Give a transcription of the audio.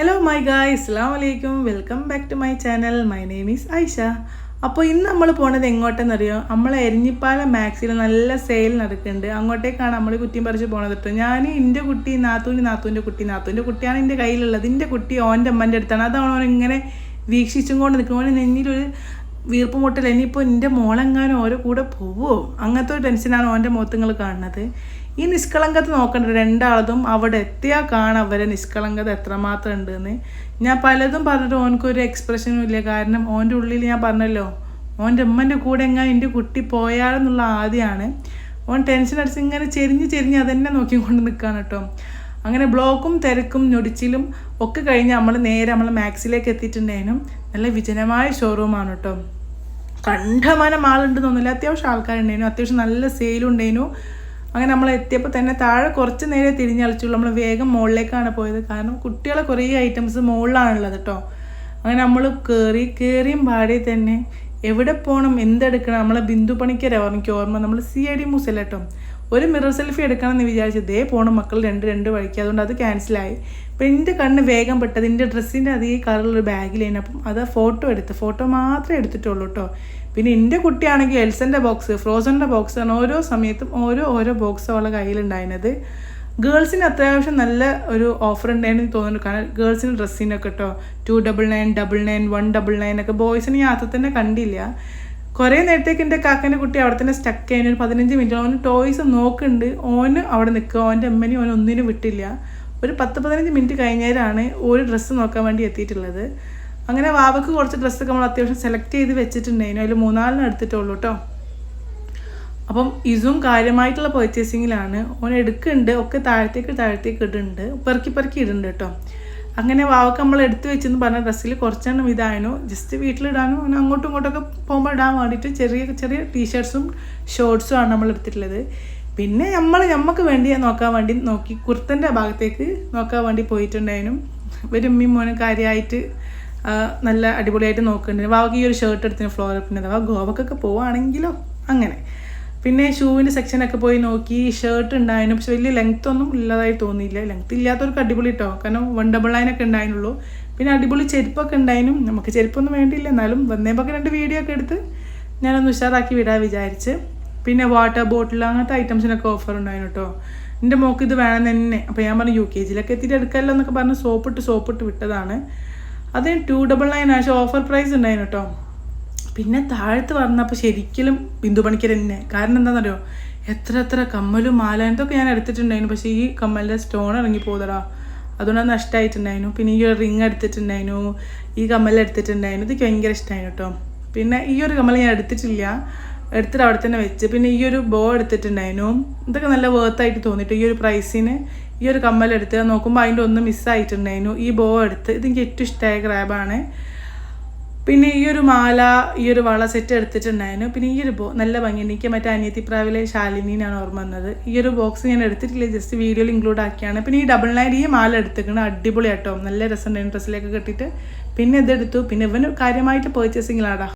Hello my ഗായ് ഇസ്ലാം വലൈക്കും welcome back to my channel my name is Aisha അപ്പോൾ ഇന്ന് നമ്മൾ പോണത് എങ്ങോട്ടെന്നറിയോ? നമ്മൾ എരിഞ്ഞിപ്പാല മാക്സിൽ നല്ല സെയിൽ നടക്കുന്നുണ്ട് അങ്ങോട്ടേക്കാണ് നമ്മൾ കുറ്റിയും പറിച്ച് പോണത് കേട്ടോ ഞാൻ എന്റെ കുട്ടി നാത്തൂന്റെ നാത്തൂന്റെ കുട്ടി. നാത്തൂന്റെ കുട്ടിയാണ് എന്റെ കയ്യിലുള്ളത്. എന്റെ കുട്ടി ഓന്റെ അമ്മന്റെ അടുത്താണ്. അതാണ് അവൻ ഇങ്ങനെ വീക്ഷിച്ചും കൊണ്ട് നിൽക്കുമ്പോൾ നെഞ്ഞിലൊരു വീർപ്പ് മുട്ടൽ ഇനിയിപ്പോൾ എന്റെ മോളെങ്ങാനും ഓരോ കൂടെ പോവോ? അങ്ങനത്തെ ഒരു ടെൻഷനാണ് ഓന്റെ മുഖത്തുങ്ങൾ കാണുന്നത്. ഈ നിഷ്കളങ്കത നോക്കണ്ട രണ്ടാളതും അവിടെ എത്തിയാൽ കാണാം അവരെ നിഷ്കളങ്കത എത്രമാത്രം ഉണ്ടെന്ന്. ഞാൻ പലതും പറഞ്ഞിട്ട് ഓനക്കൊരു എക്സ്പ്രഷനും ഇല്ല. കാരണം ഓന്റെ ഉള്ളിൽ ഞാൻ പറഞ്ഞല്ലോ ഓന്റെ ഉമ്മന്റെ കൂടെ എങ്ങാ എന്റെ കുട്ടി പോയാലെന്നുള്ള ആദ്യമാണ് ഓൻ ടെൻഷൻ അടിച്ച് ഇങ്ങനെ ചെരിഞ്ഞ് ചെരിഞ്ഞ് അതെന്നെ നോക്കിക്കൊണ്ട് നിൽക്കുകയാണ് കേട്ടോ. അങ്ങനെ ബ്ലോക്കും തിരക്കും ഞൊടിച്ചിലും ഒക്കെ കഴിഞ്ഞ് നമ്മൾ നേരെ നമ്മൾ മാക്സിലേക്ക് എത്തിയിട്ടുണ്ടായിരുന്നു നല്ല വിജനമായ ഷോറൂമാണ് കേട്ടോ. കണ്ടമാനം ആളുണ്ടെന്നൊന്നുമില്ല അത്യാവശ്യം ആൾക്കാരുണ്ടായിരുന്നു അത്യാവശ്യം നല്ല സെയിലും ഉണ്ടായിരുന്നു അങ്ങനെ നമ്മൾ എത്തിയപ്പോൾ തന്നെ താഴെ കുറച്ച് നേരെ തിരിഞ്ഞളിച്ചുള്ളൂ നമ്മൾ വേഗം മുകളിലേക്കാണ് പോയത്. കാരണം കുട്ടികളെ കുറേ ഐറ്റംസ് മുകളിലാണുള്ളത് കേട്ടോ അങ്ങനെ നമ്മൾ കയറി കയറിയും പാടി തന്നെ എവിടെ പോകണം എന്തെടുക്കണം നമ്മളെ ബിന്ദു പണിക്കരാ എനിക്ക് ഓർമ്മ നമ്മൾ സി ഐ ഡി മൂസല്ല കേട്ടോ ഒരു മിറർ സെൽഫി എടുക്കണം എന്ന് വിചാരിച്ചു ദേ പോണം മക്കൾ രണ്ട് രണ്ട് വഴിക്ക്. അതുകൊണ്ട് അത് ക്യാൻസലായി അപ്പം എന്റെ കണ്ണ് വേഗം പെട്ടത്. എന്റെ ഡ്രസ്സിന്റെ അതേ കളറുള്ള ബാഗിലേന് അപ്പം അത് ഫോട്ടോ എടുത്ത് ഫോട്ടോ മാത്രമേ എടുത്തിട്ടുള്ളൂ കേട്ടോ പിന്നെ എന്റെ കുട്ടിയാണെങ്കിൽ എൽസന്റെ ബോക്സ് ഫ്രോസന്റെ ബോക്സ് ആണ് ഓരോ സമയത്തും ഓരോ ഓരോ ബോക്സ് അവളെ കയ്യിലുണ്ടായിരുന്നത്. ഗേൾസിന് അത്യാവശ്യം നല്ല ഒരു ഓഫർ ഉണ്ടായിരുന്നു തോന്നുന്നു. കാരണം ഗേൾസിന് ഡ്രസ്സിനൊക്കെ കേട്ടോ two double nine double nine one double nine ഒക്കെ ബോയ്സിന് ഞാൻ അത്ര തന്നെ കണ്ടില്ല. കുറേ നേരത്തേക്ക് എന്റെ കാക്കന്റെ കുട്ടി അവിടെ തന്നെ സ്റ്റക്ക് ആയിരുന്നു. ഒരു പതിനഞ്ച് മിനിറ്റ് ഓന് ടോയ്സ് നോക്കുന്നുണ്ട്. ഓന് അവിടെ നിൽക്കുക ഓന്റെ അമ്മനെ ഓൻ ഒന്നിനും വിട്ടില്ല. ഒരു പത്ത് പതിനഞ്ച് മിനിറ്റ് കഴിഞ്ഞാലാണ് ഒരു ഡ്രസ്സ് നോക്കാൻ വേണ്ടി എത്തിയിട്ടുള്ളത്. അങ്ങനെ വാവക്ക് കുറച്ച് ഡ്രസ്സൊക്കെ നമ്മൾ അത്യാവശ്യം സെലക്ട് ചെയ്ത് വെച്ചിട്ടുണ്ടായിരുന്നു അതിൽ മൂന്നാലിന് എടുത്തിട്ടുള്ളൂ കേട്ടോ അപ്പം ഇതും കാര്യമായിട്ടുള്ള പർച്ചേസിങ്ങിലാണ് ഓൻ എടുക്കുന്നുണ്ട്. ഒക്കെ താഴത്തേക്ക് താഴത്തേക്ക് ഇടുന്നുണ്ട്. പെറുക്കി പെറുക്കി ഇടുന്നുണ്ട് കേട്ടോ അങ്ങനെ വാവക്ക് നമ്മൾ എടുത്ത് വെച്ചെന്ന് പറഞ്ഞ ഡ്രസ്സിൽ കുറച്ചെണ്ണം ഇതായിരുന്നു ജസ്റ്റ് വീട്ടിലിടാനും അങ്ങനെ അങ്ങോട്ടും ഇങ്ങോട്ടൊക്കെ പോകുമ്പോൾ ഇടാൻ വേണ്ടിയിട്ട് ചെറിയ ചെറിയ ടീഷർട്ട്സും ഷോർട്ട്സും ആണ് നമ്മൾ എടുത്തിട്ടുള്ളത്. പിന്നെ നമ്മൾ നമുക്ക് വേണ്ടി നോക്കാൻ വേണ്ടി നോക്കി കുർത്തന്റെ ഭാഗത്തേക്ക് നോക്കാൻ വേണ്ടി പോയിട്ടുണ്ടായിരുന്നു ഇവരുമ്മയും മോനും കാര്യമായിട്ട് നല്ല അടിപൊളിയായിട്ട് നോക്കുന്നുണ്ട്. വാവക്ക് ഈ ഒരു ഷർട്ട് എടുത്തിന് ഫ്ലോർ പിന്നെ അഥവാ ഗോവക്കൊക്കെ പോവുകയാണെങ്കിലോ അങ്ങനെ. പിന്നെ ഷൂവിന്റെ സെക്ഷനൊക്കെ പോയി നോക്കി ഷർട്ട് ഉണ്ടായിരുന്നു. പക്ഷെ വലിയ ലെങ്ത് ഒന്നും ഉള്ളതായി തോന്നിയില്ല. ലെങ്ത് ഇല്ലാത്തവർക്ക് അടിപൊളി കേട്ടോ കാരണം വൺ ഡബിൾ നയനൊക്കെ ഉണ്ടായിരുന്നുള്ളൂ. പിന്നെ അടിപൊളി ചെരുപ്പൊക്കെ ഉണ്ടായിരുന്നു. നമുക്ക് ചെരുപ്പൊന്നും വേണ്ടിയില്ല. എന്നാലും വന്നേപ്പൊക്കെ രണ്ട് വീഡിയോ ഒക്കെ എടുത്ത് ഞാനൊന്ന് ഉഷാറാക്കി വിടാൻ വിചാരിച്ച്. പിന്നെ വാട്ടർ ബോട്ടിൽ അങ്ങനത്തെ ഐറ്റംസിനൊക്കെ ഓഫർ ഉണ്ടായിരുന്നു കേട്ടോ എന്റെ മോക്ക് ഇത് വേണം തന്നെ. അപ്പോൾ ഞാൻ പറഞ്ഞു യു കെ ജിയിലൊക്കെ എത്തിയിട്ട് എടുക്കാമല്ലോ എന്നൊക്കെ പറഞ്ഞ് സോപ്പിട്ട് സോപ്പിട്ട് വിട്ടതാണ്. അത് ടു ഡബിൾ നയൻ പക്ഷേ ഓഫർ പ്രൈസ് ഉണ്ടായിരുന്നു കേട്ടോ പിന്നെ താഴത്ത് വന്നപ്പോൾ ശരിക്കും ബിന്ദു പണിക്കർ തന്നെ. കാരണം എന്താണെന്നറിയോ എത്ര എത്ര കമ്മലും മാല എന്തൊക്കെ ഞാൻ എടുത്തിട്ടുണ്ടായിരുന്നു. പക്ഷേ ഈ കമ്മലിന്റെ സ്റ്റോൺ ഇറങ്ങി പോതടാ അതുകൊണ്ട് അത് നഷ്ടമായിട്ടുണ്ടായിരുന്നു. പിന്നെ ഈ ഒരു റിങ് എടുത്തിട്ടുണ്ടായിരുന്നു. ഈ കമ്മൽ ഇതൊക്കെ ഭയങ്കര ഇഷ്ടമായിരുന്നു കേട്ടോ പിന്നെ ഈ ഒരു കമ്മൽ ഞാൻ എടുത്തിട്ടില്ല. എടുത്തിട്ട് അവിടെ തന്നെ വെച്ച്. പിന്നെ ഈ ഒരു ബോ എടുത്തിട്ടുണ്ടായിരുന്നു. ഇതൊക്കെ നല്ല വേർത്തായിട്ട് തോന്നിയിട്ട് ഈ ഒരു പ്രൈസിന് ഈ ഒരു കമ്മലെടുത്ത് നോക്കുമ്പോൾ അതിന്റെ ഒന്ന് മിസ്സായിട്ടുണ്ടായിരുന്നു ഈ ബോ എടുത്ത് ഇതെനിക്ക് ഏറ്റവും ഇഷ്ടമായ ക്രാബാണ് പിന്നെ ഈ ഒരു മാല ഈ ഒരു വള സെറ്റ് എടുത്തിട്ടുണ്ടായിരുന്നു. പിന്നെ ഈ ഒരു ബോ നല്ല ഭംഗി എനിക്ക് മറ്റേ അനിയത്തിപ്രാവിലെ ശാലിനിയാണ് ഓർമ്മ വന്നത്. ഈ ഒരു ബോക്സ് ഞാൻ എടുത്തിട്ടില്ല. ജസ്റ്റ് വീഡിയോയിൽ ഇൻക്ലൂഡ് ആക്കിയാണ്. പിന്നെ ഈ ഡബിൾ നയൻ ഈ മാല എടുത്തിരിക്കണം അടിപൊളി ആട്ടോ നല്ല രസമുണ്ടായിരുന്നു ഡ്രസ്സിലേക്ക് കെട്ടിയിട്ട് പിന്നെ ഇതെടുത്തു പിന്നെ ഇവന് കാര്യമായിട്ട് പേർച്ചേസിങ്ങിലാടാ